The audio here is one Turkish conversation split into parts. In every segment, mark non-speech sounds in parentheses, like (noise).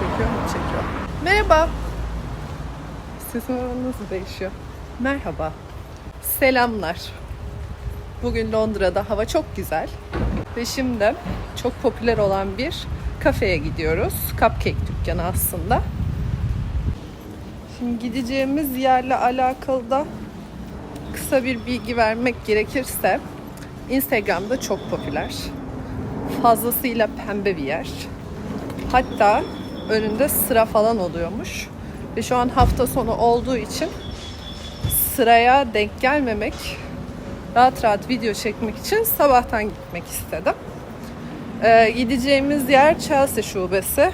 Çekiyor mu? Çekiyor. Merhaba. Sesim nasıl değişiyor? Merhaba. Selamlar. Bugün Londra'da hava çok güzel. Ve şimdi çok popüler olan bir kafeye gidiyoruz. Cupcake dükkanı aslında. Şimdi gideceğimiz yerle alakalı da kısa bir bilgi vermek gerekirse Instagram'da çok popüler. Fazlasıyla pembe bir yer. Hatta önünde sıra falan oluyormuş. Ve şu an hafta sonu olduğu için sıraya denk gelmemek, rahat rahat video çekmek için sabahtan gitmek istedim. Ee, gideceğimiz yer Chelsea şubesi.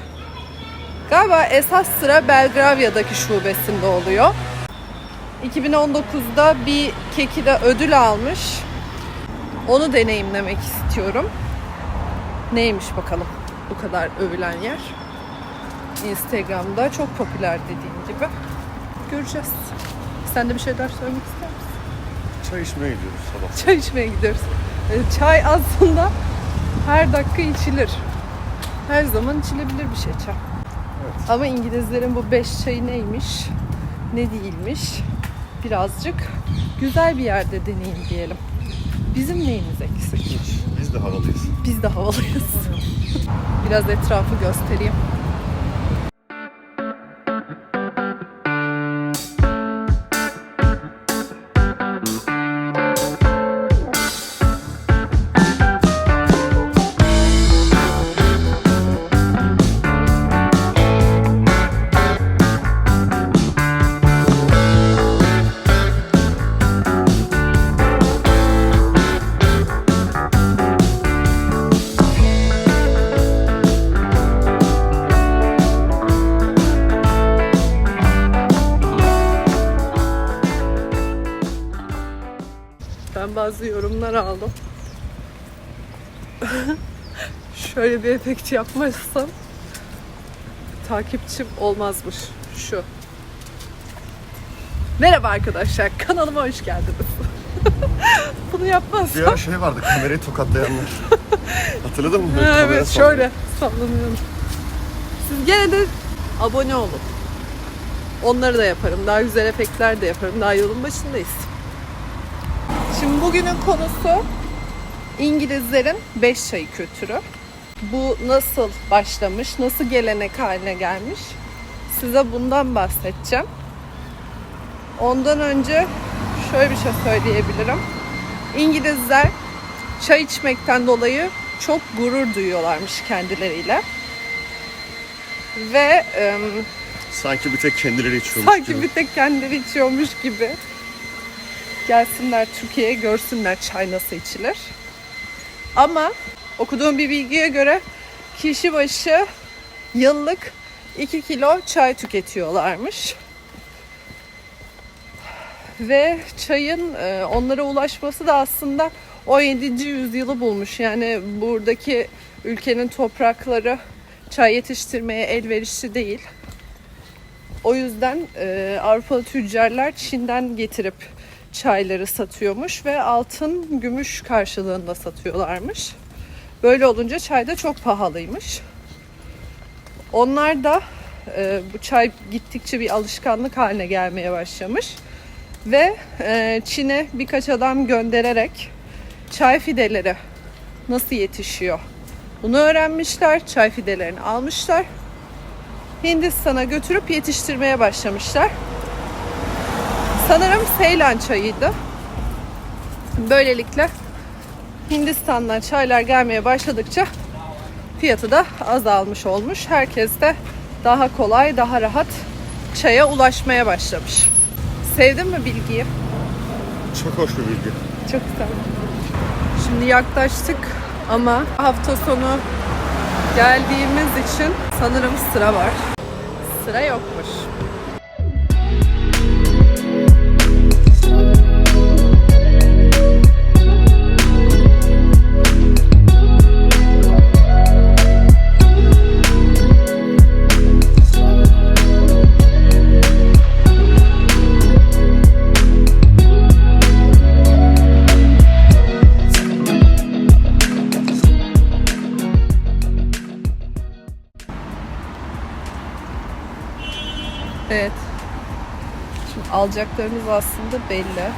Galiba esas sıra Belgravya'daki şubesinde oluyor. 2019'da bir keki de ödül almış. Onu deneyimlemek istiyorum. Neymiş bakalım bu kadar övülen yer. Instagram'da çok popüler dediğim gibi. Göreceğiz. Sen de bir şeyler söylemek ister misin? Çay içmeye gidiyoruz sabah. Çay içmeye gidiyoruz. Ee, Çay aslında her dakika içilir. Her zaman içilebilir bir şey çay. Evet. Ama İngilizlerin bu beş çayı neymiş, ne değilmiş birazcık güzel bir yerde deneyim diyelim. Bizim neyimiz eksik? Hiç. Biz de havalıyız. Biz de havalıyız. Biraz etrafı göstereyim. Bazı yorumlar aldım. Şöyle bir efekt yapmazsam takipçim olmazmış. Şu. Merhaba arkadaşlar, kanalıma hoş geldiniz. (laughs) Bunu Bir yapmazsam ara şey vardı kamerayı tokatlayanlar. (laughs) Hatırladın mı? Ha, evet şöyle sallanıyorum. Siz gene de abone olun. Onları da yaparım. Daha güzel efektler de yaparım. Daha yolun başındayız. Şimdi bugünün konusu İngilizlerin 5 çayı kültürü. Bu nasıl başlamış, nasıl gelenek haline gelmiş? Size bundan bahsedeceğim. Ondan önce şöyle bir şey söyleyebilirim. İngilizler çay içmekten dolayı çok gurur duyuyorlarmış kendileriyle. Ve em, Sanki bir tek kendileri içiyormuş sanki gibi. bir tek kendileri içiyormuş gibi. Gelsinler Türkiye'ye görsünler çay nasıl içilir. Ama okuduğum bir bilgiye göre kişi başı yıllık 2 kilo çay tüketiyorlarmış. Ve çayın e, onlara ulaşması da aslında 17. yüzyılı bulmuş. Yani buradaki ülkenin toprakları çay yetiştirmeye elverişli değil. O yüzden e, Avrupalı tüccarlar Çin'den getirip çayları satıyormuş ve altın, gümüş karşılığında satıyorlarmış. Böyle olunca çay da çok pahalıymış. Onlar da e, bu çay gittikçe bir alışkanlık haline gelmeye başlamış. Ve e, Çin'e birkaç adam göndererek çay fideleri nasıl yetişiyor bunu öğrenmişler. Çay fidelerini almışlar. Hindistan'a götürüp yetiştirmeye başlamışlar. Sanırım Seylan çayıydı. Böylelikle Hindistan'dan çaylar gelmeye başladıkça fiyatı da azalmış olmuş. Herkes de daha kolay, daha rahat çaya ulaşmaya başlamış. Sevdin mi bilgiyi? Çok hoş bir bilgi. Çok güzel. Şimdi yaklaştık ama hafta sonu geldiğimiz için sanırım sıra var. Sıra yokmuş. Evet. Şimdi alacaklarımız aslında belli.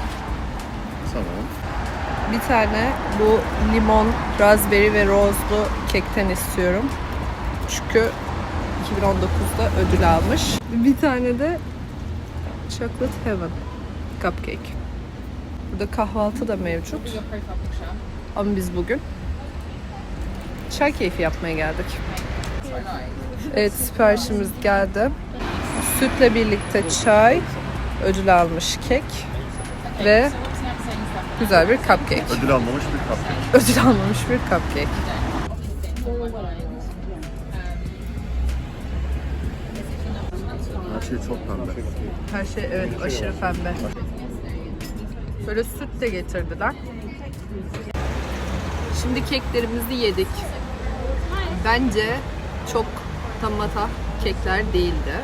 Tamam. Bir tane bu limon, raspberry ve rose'lu kekten istiyorum. Çünkü 2019'da ödül almış. Bir tane de Chocolate Heaven cupcake. Burada kahvaltı da mevcut. Ama biz bugün çay keyfi yapmaya geldik. Evet siparişimiz geldi. Sütle birlikte çay, ödül almış kek ve güzel bir cupcake. Ödül almamış bir kapya. Ödül almamış bir cupcake. Her şey çok pembe. Her şey evet aşırı pembe. Böyle süt de getirdiler. Şimdi keklerimizi yedik. Bence çok tamata kekler değildi.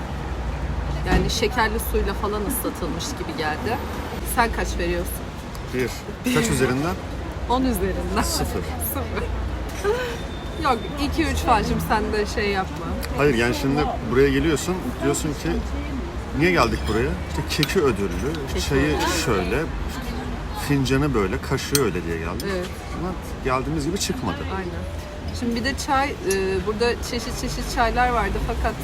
Yani şekerli suyla falan ıslatılmış gibi geldi. Sen kaç veriyorsun? Bir. Kaç üzerinden? 10 üzerinden. Sıfır. (laughs) Sıfır. Yok 2-3 falan şimdi sen de şey yapma. Hayır yani şimdi buraya geliyorsun diyorsun ki niye geldik buraya? İşte keki ödüllü, çayı şöyle, fincanı böyle, kaşığı öyle diye geldik. Evet. Ama geldiğimiz gibi çıkmadı. Aynen. Şimdi bir de çay, e, burada çeşit çeşit çaylar vardı fakat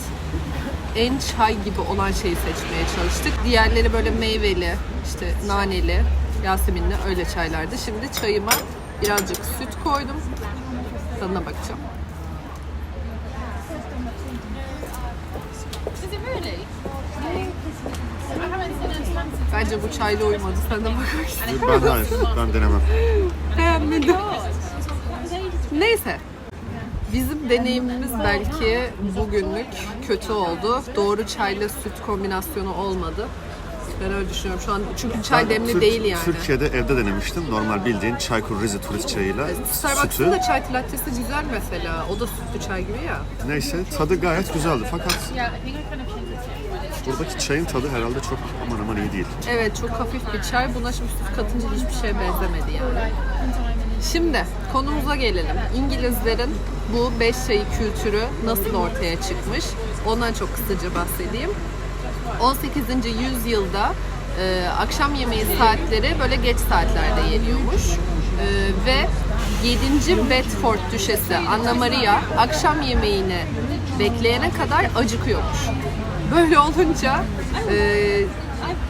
en çay gibi olan şeyi seçmeye çalıştık. Diğerleri böyle meyveli, işte naneli, yaseminli öyle çaylardı. Şimdi çayıma birazcık süt koydum. Tadına bakacağım. Bence bu çayla uymadı. Sen de bakmak. Ben hayır, ben denemem. Beğenmedim. Neyse. Bizim deneyimimiz belki bugünlük kötü oldu. Doğru çayla süt kombinasyonu olmadı. Ben öyle düşünüyorum şu an. Çünkü çay Ben demli Türk- değil yani. Türkiye'de evde denemiştim. Normal bildiğin Çaykur Rize turist çayıyla Starbucks'ın sütü. da çay lattesi güzel mesela. O da sütlü çay gibi ya. Neyse tadı gayet güzeldi fakat it. buradaki çayın tadı herhalde çok aman aman iyi değil. Evet çok hafif bir çay. Buna şimdi süt katınca hiçbir şeye benzemedi yani. Şimdi konumuza gelelim. İngilizlerin bu beş çayı kültürü nasıl ortaya çıkmış? Ondan çok kısaca bahsedeyim. 18. yüzyılda e, akşam yemeği saatleri böyle geç saatlerde yeniyormuş. E, ve 7. Bedford Düşesi Anna Maria akşam yemeğini bekleyene kadar acıkıyormuş. Böyle olunca e,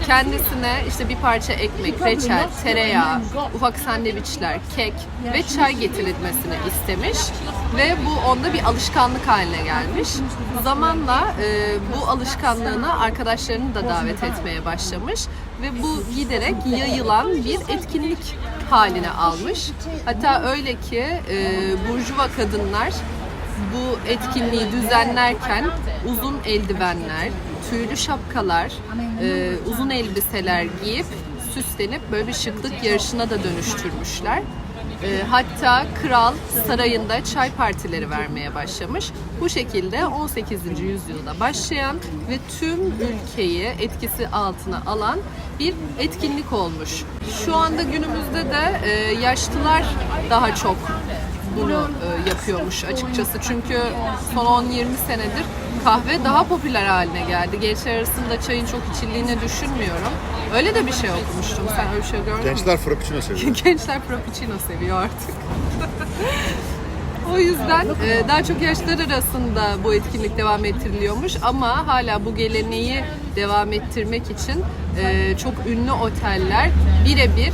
kendisine işte bir parça ekmek, reçel, tereyağı, ufak sandviçler, kek ve çay getirilmesini istemiş ve bu onda bir alışkanlık haline gelmiş. Zamanla e, bu alışkanlığını arkadaşlarını da davet etmeye başlamış ve bu giderek yayılan bir etkinlik haline almış. Hatta öyle ki e, burjuva kadınlar bu etkinliği düzenlerken uzun eldivenler, tüylü şapkalar, e, uzun elbiseler giyip süslenip böyle bir şıklık yarışına da dönüştürmüşler. E, hatta kral sarayında çay partileri vermeye başlamış. Bu şekilde 18. yüzyılda başlayan ve tüm ülkeyi etkisi altına alan bir etkinlik olmuş. Şu anda günümüzde de e, yaşlılar daha çok bunu e, yapıyormuş açıkçası. Çünkü son 10-20 senedir kahve daha popüler haline geldi. Gençler arasında çayın çok içildiğini düşünmüyorum. Öyle de bir şey okumuştum. Sen öyle bir şey gördün mü? Gençler frappuccino seviyor. (laughs) Gençler frappuccino seviyor artık. (laughs) o yüzden e, daha çok yaşlılar arasında bu etkinlik devam ettiriliyormuş ama hala bu geleneği devam ettirmek için e, çok ünlü oteller birebir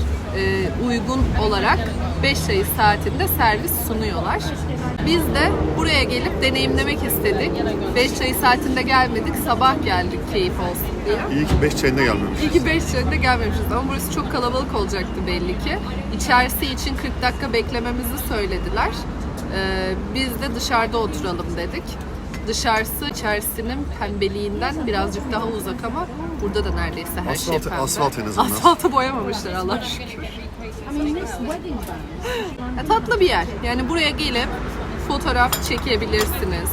uygun olarak 5 sayı saatinde servis sunuyorlar. Biz de buraya gelip deneyimlemek istedik. 5 sayı saatinde gelmedik, sabah geldik keyif olsun diye. İyi ki 5 çayında gelmemiş. İyi ki 5 yönde gelmemişiz ama burası çok kalabalık olacaktı belli ki. İçerisi için 40 dakika beklememizi söylediler. Ee, biz de dışarıda oturalım dedik. Dışarısı içerisinin pembeliğinden birazcık daha uzak ama burada da neredeyse her şey Asfalt- pembe. asfalt en azından. Asfaltı boyamamışlar Allah şükür. Ya, tatlı bir yer. Yani buraya gelip fotoğraf çekebilirsiniz.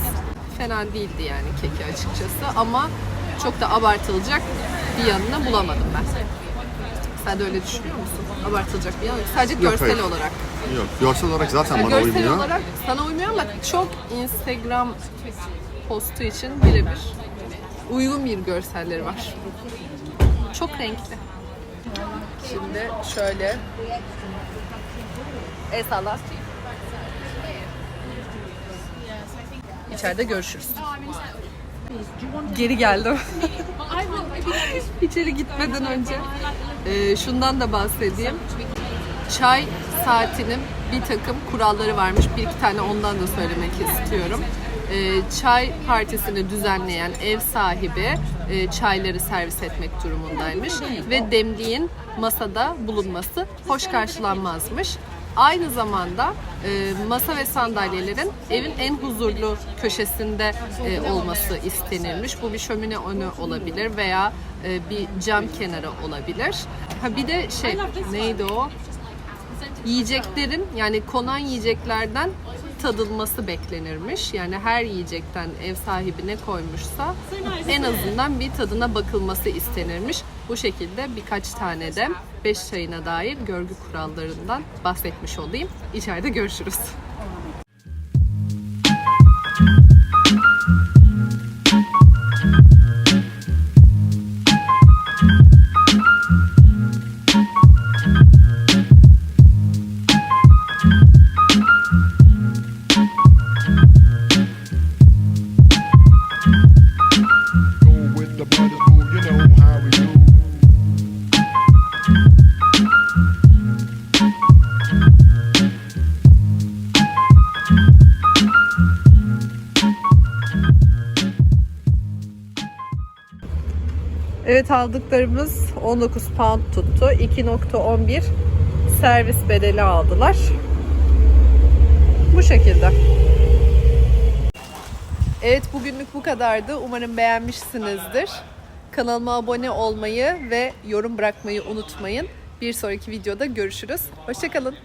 Fena değildi yani keki açıkçası ama çok da abartılacak bir yanını bulamadım ben. Sen de öyle düşünüyor musun? Abartılacak bir yanı yok. Sadece Yok, görsel hayır. olarak. Yok, görsel olarak zaten Yani bana görsel uymuyor. olarak sana uymuyor ama çok Instagram postu için birebir uygun bir görselleri var. Çok renkli. Şimdi şöyle El salla. İçeride görüşürüz. Geri geldim. İçeri gitmeden önce e, şundan da bahsedeyim. Çay saatinin bir takım kuralları varmış. Bir iki tane ondan da söylemek istiyorum. E, çay partisini düzenleyen ev sahibi e, çayları servis etmek durumundaymış ve demliğin masada bulunması hoş karşılanmazmış. Aynı zamanda e, masa ve sandalyelerin evin en huzurlu köşesinde e, olması istenirmiş. Bu bir şömine önü olabilir veya e, bir cam kenarı olabilir. Ha bir de şey neydi o? Yiyeceklerin yani konan yiyeceklerden tadılması beklenirmiş. Yani her yiyecekten ev sahibi ne koymuşsa en azından bir tadına bakılması istenirmiş. Bu şekilde birkaç tane de 5 çayına dair görgü kurallarından bahsetmiş olayım. İçeride görüşürüz. Evet aldıklarımız 19 pound tuttu. 2.11 servis bedeli aldılar. Bu şekilde. Evet bugünlük bu kadardı. Umarım beğenmişsinizdir. Kanalıma abone olmayı ve yorum bırakmayı unutmayın. Bir sonraki videoda görüşürüz. Hoşçakalın.